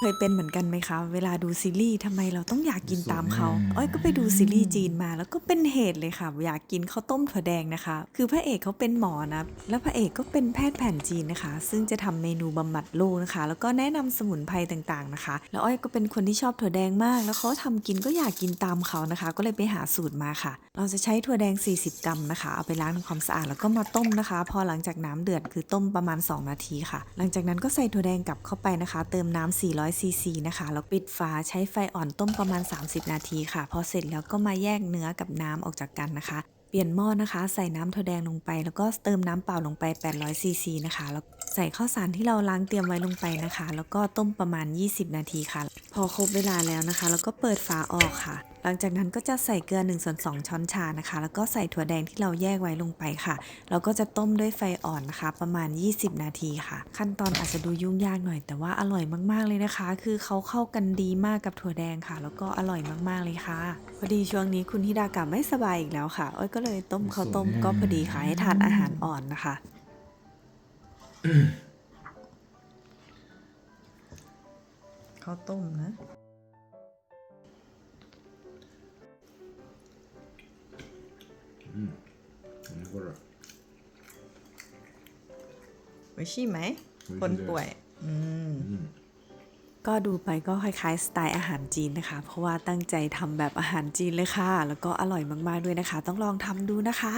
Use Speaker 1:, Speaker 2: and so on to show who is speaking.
Speaker 1: เคยเป็นเหมือนกันไหมคะ เวลาดูซีรีส์ทำไมเราต้องอยากกินตามเขาอ้อยก็ไปดูซีรีส์จีนมา แล้วก็เป็นเหตุเลยค่ะ อยากกินข้าวต้มถั่วแดงนะคะ คือพระเอกเขาเป็นหมอนะ แล้วพระเอกก็เป็นแพทย์แผนจีนนะคะ ซึ่งจะทำเมนูบำบัดโรคนะคะ แล้วก็แนะนำสมุนไพรต่างๆนะคะ แล้วอ้อยก็เป็นคนที่ชอบถั่วแดงมาก แล้วเขาทำกินก็อยากกินตามเขานะคะ ก็เลยไปหาสูตรมาค่ะ เราจะใช้ถั่วแดง 40 กรัมนะคะ เอาไปล้างทำความสะอาดแล้วก็มาต้มนะคะ พอหลังจากน้ำเดือดคือต้มประมาณ 2 นาทีค่ะ หลังจากนั้นก็ใส่ถั่วแดงกลับเข้าไปนะคะ เติมน้ำ400 ซีซีนะคะ แล้วปิดฝาใช้ไฟอ่อนต้มประมาณ 30 นาทีค่ะ พอเสร็จแล้วก็มาแยกเนื้อกับน้ำออกจากกันนะคะ เปลี่ยนหม้อนะคะ ใส่น้ำถั่วแดงลงไป แล้วก็เติมน้ำเปล่าลงไป 800 ซีซีนะคะแล้ว ใส่ข้าวสารที่เราล้างเตรียมไว้ลงไปนะคะ แล้วก็ต้มประมาณ 20 นาทีค่ะ พอครบเวลาแล้วนะคะ แล้วก็เปิดฝาออกค่ะ หลังจากนั้นก็จะใส่เกลือ1ส่วน2ช้อนชานะคะ แล้วก็ใส่ถั่วแดงที่เราแยกไว้ลงไปค่ะ เราก็จะต้มด้วยไฟอ่อนนะคะ ประมาณ 20 นาทีค่ะ ขั้นตอนอาจจะดูยุ่งยากหน่อย แต่ว่าอร่อยมากๆเลยนะคะ คือเขาเข้ากันดีมากกับถั่วแดงค่ะ แล้วก็อร่อยมากๆเลยค่ะ พอดีช่วงนี้คุณธิดากลับไม่สบายอีกแล้วค่ะอ้อยก็เลยต้มข้าวต้มก็พอดีค่ะให้ทานอาหารอ่อนนะคะ ข้าวต้มนะ
Speaker 2: これ
Speaker 1: วิชีไหม
Speaker 2: วิชิ
Speaker 1: คนป่วย อืม ก็ดูไปก็คล้ายๆ สไตล์อาหารจีนนะคะ เพราะว่าตั้งใจทำแบบอาหารจีนเลยค่ะ แล้วก็อร่อยมากๆด้วยนะคะ ต้องลองทำดูนะคะ